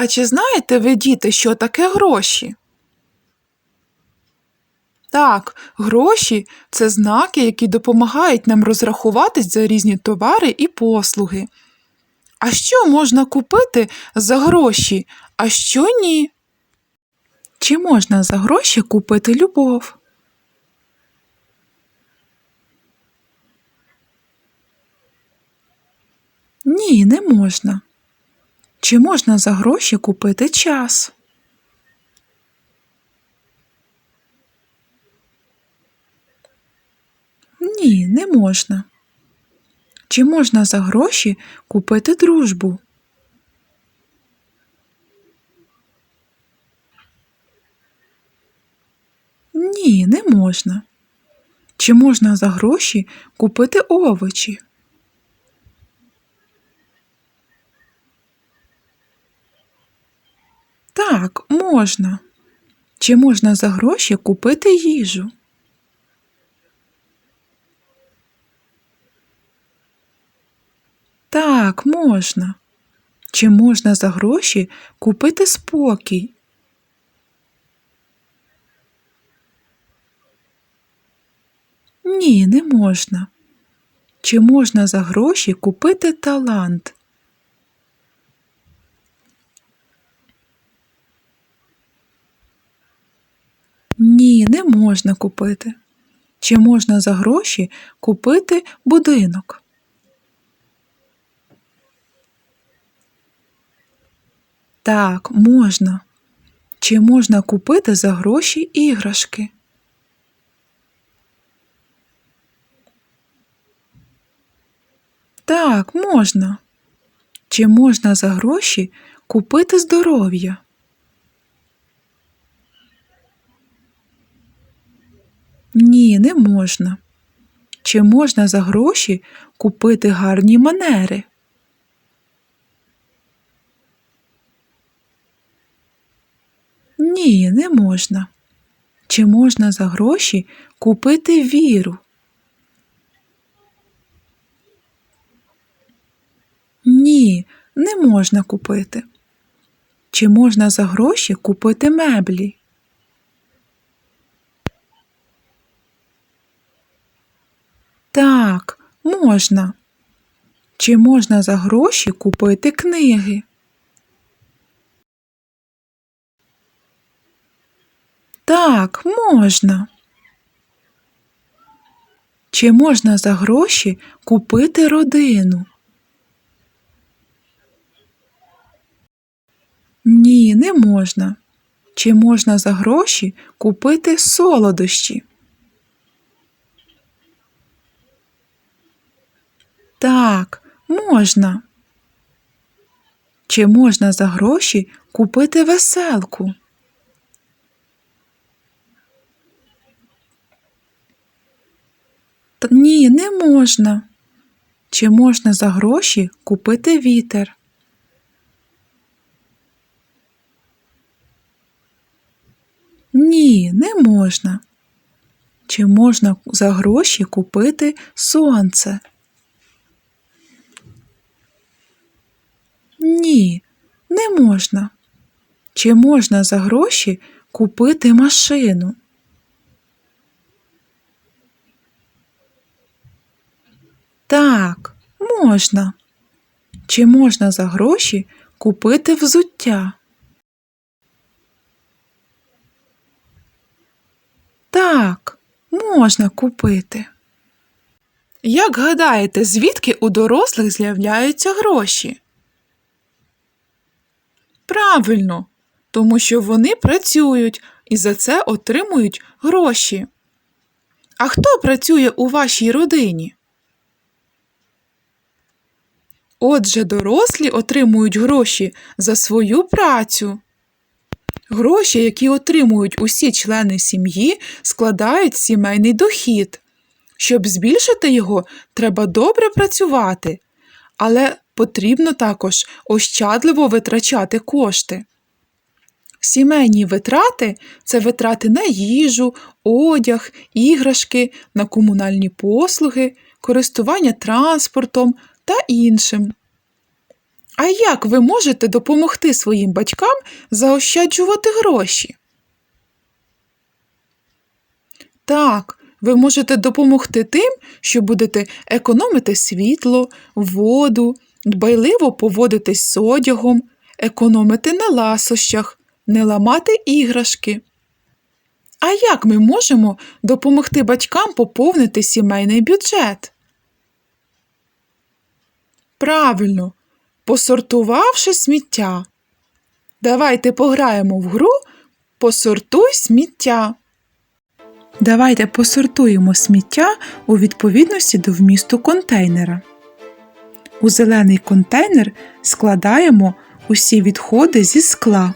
А чи знаєте ви, діти, що таке гроші? Так, гроші це знаки, які допомагають нам розрахуватись за різні товари і послуги. А що можна купити за гроші, а що ні? Чи можна за гроші купити любов? Ні, не можна. Чи можна за гроші купити час? Ні, не можна. Чи можна за гроші купити дружбу? Ні, не можна. Чи можна за гроші купити овочі? Так, можна. Чи можна за гроші купити їжу? Так, можна. Чи можна за гроші купити спокій? Ні, не можна. Чи можна за гроші купити талант? Ні, не можна купити. Чи можна за гроші купити будинок? Так, можна. Чи можна купити за гроші іграшки? Так, можна. Чи можна за гроші купити здоров'я? Ні, не можна. Чи можна за гроші купити гарні манери? Ні, не можна. Чи можна за гроші купити віру? Ні, не можна купити. Чи можна за гроші купити меблі? Так, можна. Чи можна за гроші купити книги? Так, можна. Чи можна за гроші купити родину? Ні, не можна. Чи можна за гроші купити солодощі? Так, можна. Чи можна за гроші купити веселку? Та ні, не можна. Чи можна за гроші купити вітер? Ні, не можна. Чи можна за гроші купити сонце? Ні, не можна. Чи можна за гроші купити машину? Так, можна. Чи можна за гроші купити взуття? Так, можна купити. Як гадаєте, звідки у дорослих з'являються гроші? Правильно, тому що вони працюють і за це отримують гроші. А хто працює у вашій родині? Отже, дорослі отримують гроші за свою працю. Гроші, які отримують усі члени сім'ї, складають сімейний дохід. Щоб збільшити його, треба добре працювати, але потрібно також ощадливо витрачати кошти. Сімейні витрати це витрати на їжу, одяг, іграшки, на комунальні послуги, користування транспортом та іншим. А як ви можете допомогти своїм батькам заощаджувати гроші? Так, ви можете допомогти тим, що будете економити світло, воду, дбайливо поводитись з одягом, економити на ласощах, не ламати іграшки. А як ми можемо допомогти батькам поповнити сімейний бюджет? Правильно, посортувавши сміття. Давайте пограємо в гру Посортуй сміття. Давайте посортуємо сміття у відповідності до вмісту контейнера. У зелений контейнер складаємо усі відходи зі скла.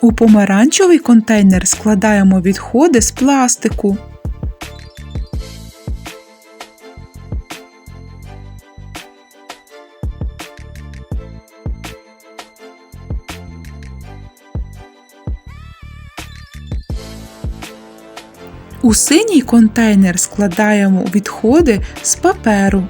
У помаранчевий контейнер складаємо відходи з пластику. У синій контейнер складаємо відходи з паперу.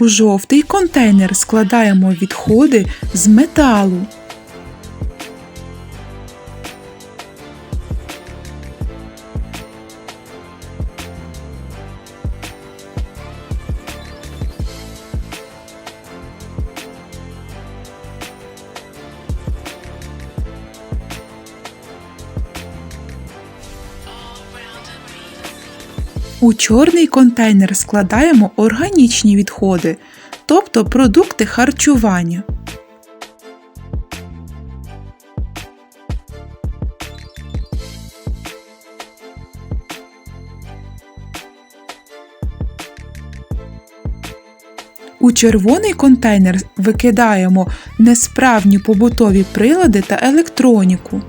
У жовтий контейнер складаємо відходи з металу. У чорний контейнер складаємо органічні відходи, тобто продукти харчування. У червоний контейнер викидаємо несправні побутові прилади та електроніку.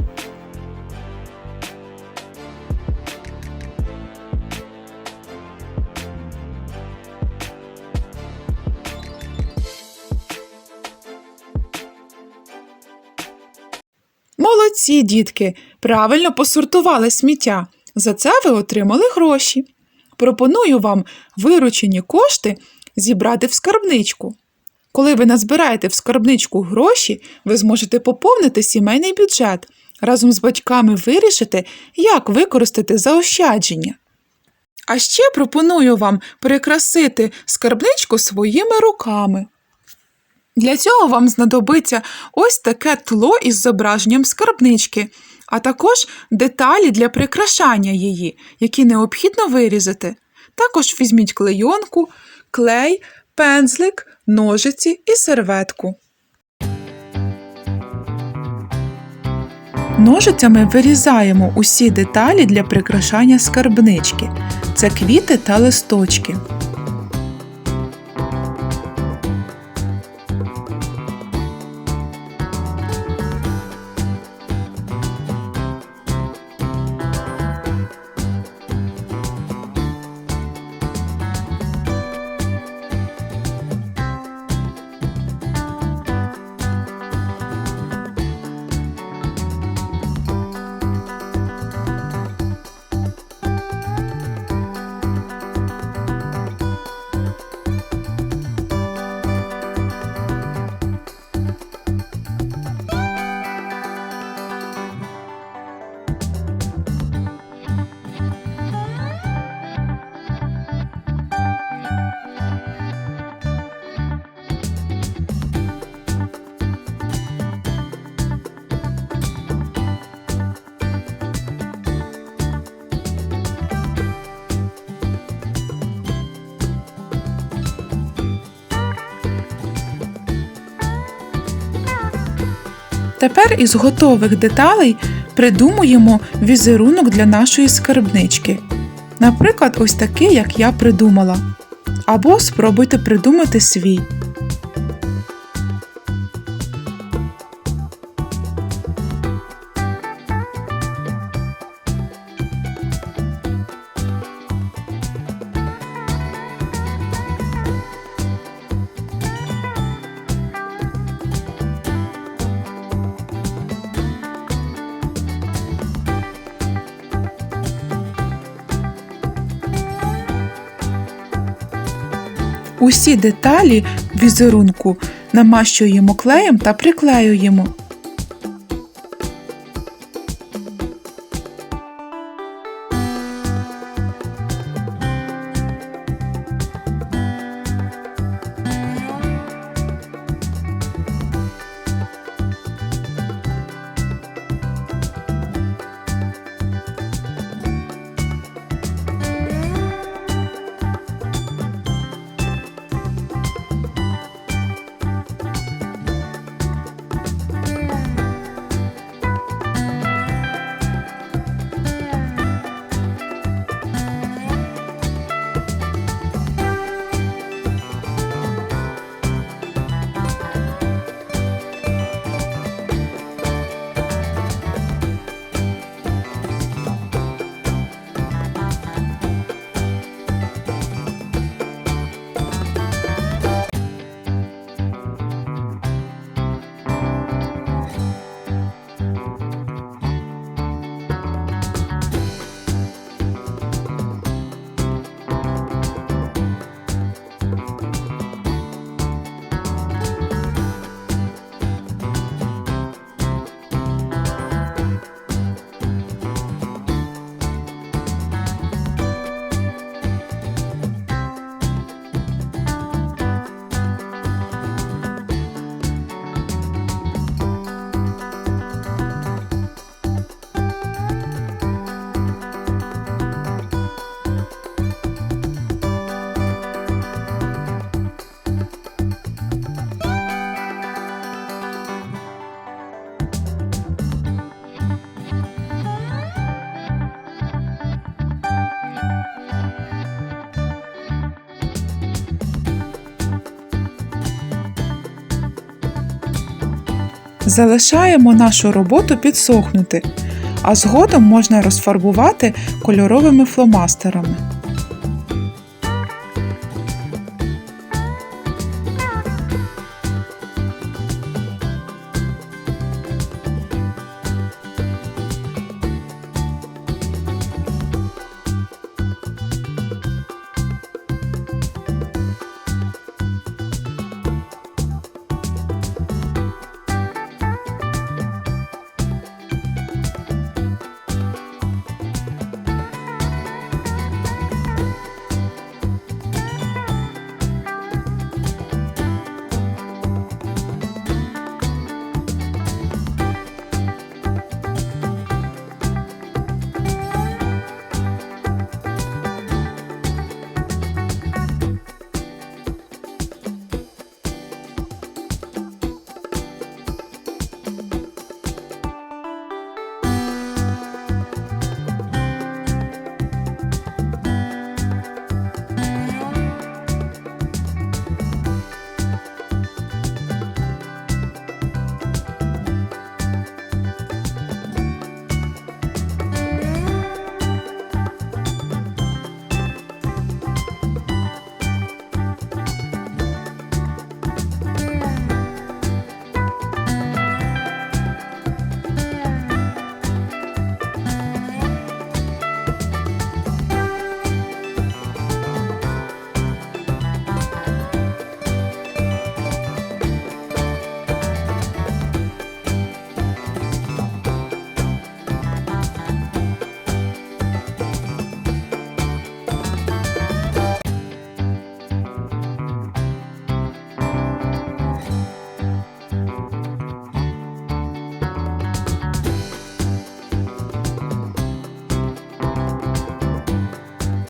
Молодці, дітки, правильно посортували сміття. За це ви отримали гроші. Пропоную вам виручені кошти зібрати в скарбничку. Коли ви назбираєте в скарбничку гроші, ви зможете поповнити сімейний бюджет. Разом з батьками вирішите, як використати заощадження. А ще пропоную вам прикрасити скарбничку своїми руками. Для цього вам знадобиться ось таке тло із зображенням скарбнички, а також деталі для прикрашання її, які необхідно вирізати. Також візьміть клейонку, клей, пензлик, ножиці і серветку. Ножицями вирізаємо усі деталі для прикрашання скарбнички. Це квіти та листочки. Тепер із готових деталей придумуємо візерунок для нашої скарбнички. Наприклад, ось такий, як я придумала. Або спробуйте придумати свій. Усі деталі візерунку намащуємо клеєм та приклеюємо. Залишаємо нашу роботу підсохнути, а згодом можна розфарбувати кольоровими фломастерами.